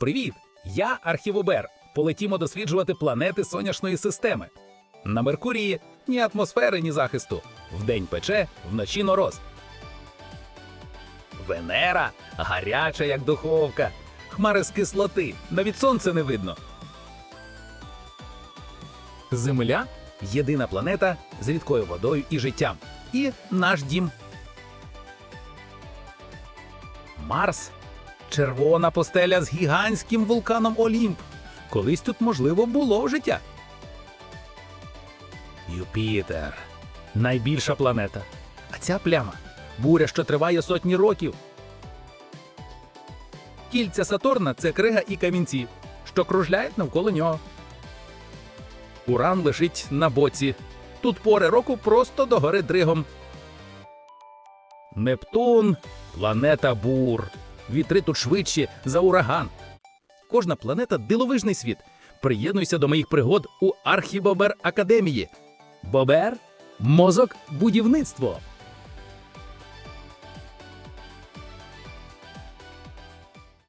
Привіт! Я Архівобер. Полетімо досліджувати планети сонячної системи. На Меркурії ні атмосфери, ні захисту. Вдень пече, вночі мороз. Венера гаряча, як духовка. Хмари з кислоти, навіть сонце не видно. Земля єдина планета з рідкою водою і життям. І наш дім. Марс червона постеля з гігантським вулканом Олімп. Колись тут, можливо, було життя. Юпітер найбільша планета. А ця пляма буря, що триває сотні років. Кільця Сатурна це крига і камінці, що кружляють навколо нього. Уран лежить на боці. Тут пори року просто догори дригом. Нептун планета бур. Вітри тут швидші за ураган. Кожна планета диловижний світ. Приєднуйся до моїх пригод у Архібобер Академії. Бобер мозок будівництво.